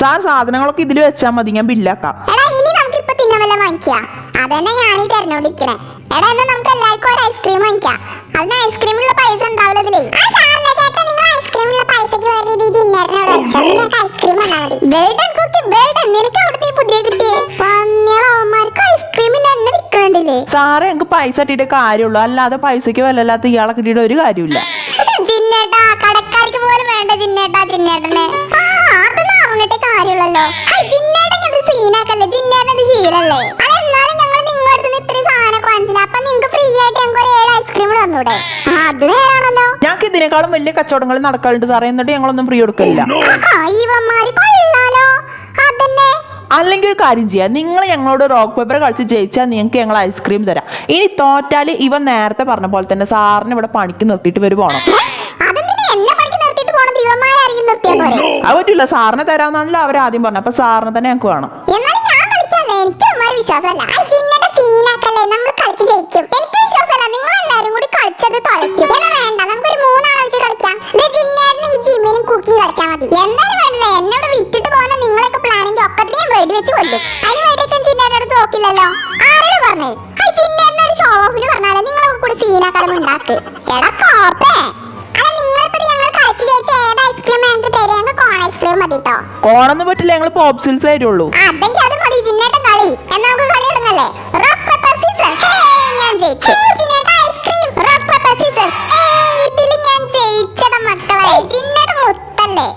Sir സാധനങ്ങളൊക്കെ ഇതിൽ വെച്ചാൽ മതി ഞാൻ ബില്ലാക്കാം. എടാ ഇനി നമുക്ക് ഇപ്പൊ തിന്നവല്ല വാങ്ങിക്കാം. അതന്നെ ഞാനീ തെരഞ്ഞോണ്ടിരിക്കണേ. എടാ എന്നാ നമുക്ക് എല്ലാവർക്കും ഒരു ഐസ്ക്രീം വാങ്ങിക്കാം. അതിന് പൈസ ഉണ്ടാവില്ല ഇതിലേ. സാറേ എനിക്ക് പൈസ ഇട്ടിട്ട് കാര്യമുള്ളൂ. അല്ലാതെ പൈസക്ക് വിലയില്ലാത്ത ഇയാളെ കിട്ടിയിട്ട് ഒരു കാര്യമില്ല ജിന്നേട്ടാ കടക്കാർക്ക് പോലും വേണ്ട ജിന്നേട്ടാ ജിന്നേട്ടനെ. ആ അതൊന്നും അറിഞ്ഞിട്ട് സീനാക്കല്ലേ ശീലല്ലേ? അതെന്നാലും ഞങ്ങൾ നിങ്ങളുടെ അടുത്ത് ഇത്രയും സാധനമൊക്കെ വാങ്ങിച്ചില്ല? അപ്പൊ നിങ്ങൾക്ക് ഫ്രീ ആയിട്ട് ഞങ്ങൾക്ക് ഒരു ഏഴ് ഐസ്ക്രീം തന്നൂടെ? ആ അത് നേരാണല്ലോ. ഞങ്ങൾക്ക് ഇതിനേക്കാളും വലിയ കച്ചവടങ്ങൾ നടക്കാറുണ്ട് സാറേ. എന്നിട്ട് ഞങ്ങളൊന്നും ഫ്രീ കൊടുക്കില്ല ഇവന്മാര് കൊള്ളാലോ. അതന്നെ. അല്ലെങ്കിൽ ഒരു കാര്യം ചെയ്യാം. നിങ്ങൾ ഞങ്ങളോട് റോക്ക് പേപ്പർ കളിച്ച് ജയിച്ചാൽ നിങ്ങൾക്ക് ഞങ്ങൾ ഐസ്ക്രീം തരാം. ഇനി തോറ്റാൽ ഇവ നേരത്തെ പറഞ്ഞ പോലെ തന്നെ സാറിന് ഇവിടെ പണിക്ക് നിർത്തിയിട്ട് വരും നിർത്തിയാ പോരെ? അത് പറ്റില്ല സാറിന് തരാമെന്നാണല്ലോ അവർ ആദ്യം പറഞ്ഞു അപ്പൊ സാറിന് തന്നെ ഞങ്ങൾക്ക് വേണം. എന്നാലും ഞാൻ കളിക്കാല്ലേ എനിക്ക് അമ്മമാര് വിശ്വാസമല്ല. ആ ജിന്നയുടെ സീനാക്കല്ലേ നമ്മൾ കളിച്ച് ജയിക്കും. എനിക്ക് വിശ്വാസമല്ല. നിങ്ങൾ എല്ലാരും കൂടി കളിച്ചത് തുളയ്ക്കും എന്നാ വേണ്ട. നമുക്കൊരു മൂന്നാൾ വെച്ച് കളിക്കാം. ദേ ജിന്നേടിന് ഈ ജിമ്മിനും കുക്കി കളിച്ചാൽ മതി. എന്തായാലും വേണ്ടില്ല? എന്നോട് വിറ്റിട്ട് പോകുന്ന നിങ്ങളൊക്കെ പ്ലാനിങ് ഒക്കത്തിനെയും വെടി വെച്ച് കൊല്ലും. അതിന് വേണ്ടിയൊക്കെ ജിന്നേടെ അടുത്ത് നോക്കില്ലല്ലോ? ആരോട് പറഞ്ഞേ ആ ജിന്നേടിന് ഒരു ഷോ ഓഫിന് പറഞ്ഞാലേ നിങ്ങളൊക്കെ കൂടി സീനാക്കാരും ഉണ്ടാക്ക്. എടാ കോപ്പേ. ഐസ്ക്രീം ഞങ്ങൾക്ക് തരുമെങ്കിൽ കോൺ ഐസ്ക്രീം മതി കേട്ടോ കോണൊന്നും പറ്റില്ല ഞങ്ങൾ പോപ്സിൽസ് തരുള്ളൂ അതെങ്കിൽ അത് മതി ജിന്നേട്ടൻ കളി. എന്നാ നമുക്ക് കളി തുടങ്ങല്ലേ? റോക്ക് പേപ്പർ ഞാൻ ജയിച്ചു. ജിന്നേട്ട ice cream rock paper scissors ഇതിൽ ഞാൻ ജയിച്ചട മക്കളെ. ജിന്നേട്ട മുത്തല്ലേ.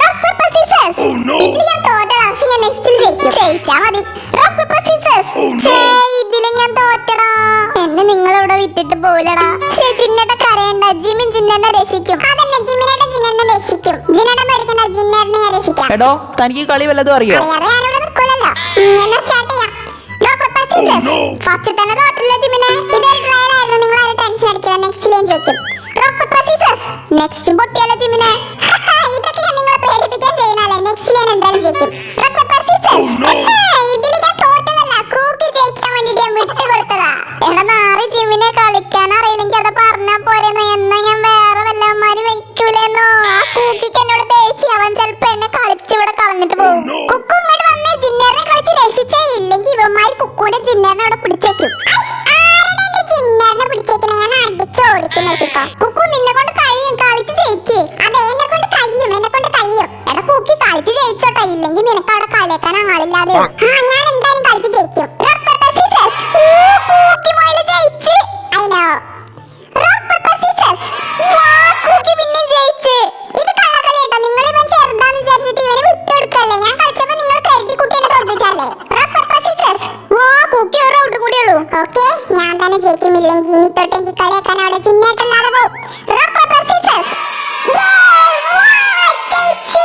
റോക്ക് പേപ്പർ സീസേഴ്സ് ഇതിൽ ഞാൻ തോറ്റ പക്ഷെ ഞാൻ നെക്സ്റ്റിൽ ജയിക്കും. ജയിച്ചാ മതി. റോക്ക് പേപ്പർ ഇതിൽ ഞാൻ തോറ്റടാ. എന്നെ നിങ്ങൾ ഇവിടെ വിട്ടിട്ട് പോവില്ലടാ. പക്ഷേ കരയണ്ട. ജിമിൻ ജിന്നേട്ടനെ രക്ഷിക്കും. എടോ തനിക്ക് കളി വല്ലതും അറിയോ. First തന്നെ തോറ്റില്ല ജിമിനെ. ഇതൊരു ട്രയൽ ആയിരുന്നു. നിങ്ങൾ ആരും ടെൻഷൻ അടിക്കില്ല. നെക്സ്റ്റ് ഞാൻ ജയിക്കും. Scissors. നെക്സ്റ്റ് ഉം ജിമിനെ. ഇതൊക്കെ ഞാൻ നിങ്ങളെ പേടിപ്പിക്കാൻ ചെയ്യുന്നതല്ലേ. നെക്സ്റ്റ് ൽ ഞാൻ എന്തായാലും ജയിക്കും. Rock, paper, scissors. ഇതിൽ ഞാൻ തോറ്റതല്ല. ക്രൂക്കി ജയിക്കാൻ വേണ്ടിയിട്ട് ഞാൻ വിട്ടുകൊടുത്തതാ. കൂക്കിക്ക് എന്നോട് ദേഷ്യം. അവൻ ചിലപ്പോ എന്നെ കളിച്ചിവിടെ കളഞ്ഞിട്ട് പോകും. കുക്കു ഇങ്ങോട്ട് വന്ന് ജിന്നറിനെ കളിച്ച് രക്ഷിച്ചേ ഇല്ലെങ്കിൽ ഇവന്മാര് കുക്കുവിന്റെ ജിന്നറിനെ അവിടെ പിടിച്ചേക്കും. ജിന്നേറിനെ പിടിച്ചേക്കണേ? ഞാൻ അടിച്ച് ഓടിക്കും നോക്കിക്കോ. കുക്കു നിന്നെ കൊണ്ട് കഴിയും കളിച്ച് ജയിക്ക്. അതെ എന്നെ കൊണ്ട് കഴിയും എന്നെ കൊണ്ട് കഴിയും. എടാ കുക്കി കളിച്ച് ജയിച്ചോട്ടെ. ഇല്ലെങ്കിൽ നിനക്ക് അവിടെ കളിയാക്കാൻ ആളില്ലാതെ Okay, ഞാൻ തന്നെ ജയിക്കുമില്ലെങ്കിൽ ഇനി തൊട്ട് എനിക്ക് കളിയാക്കാൻ അവിടെ ചിഹ്നമായിട്ടല്ലാതെ പോകും. ജയിച്ച്.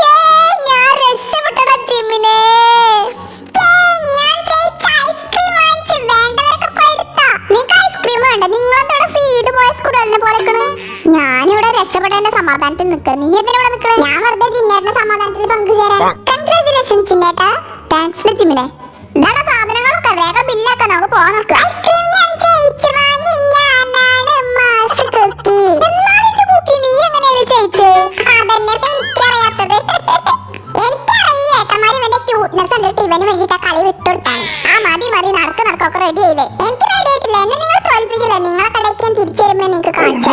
Yeah, ഞാൻ വാങ്ങിച്ച്. നമുക്ക് പോകാൻ നോക്കാം ഇവന് ആ നടക്ക് നടക്കൊക്കെ റെഡി ആയില്ലേ? എനിക്ക് എന്നെ നിങ്ങൾ തോൽപ്പിക്കില്ല. നിങ്ങളെ കടയ്ക്ക് തിരിച്ചു വരുമ്പോ നിങ്ങൾക്ക് കാണിച്ചു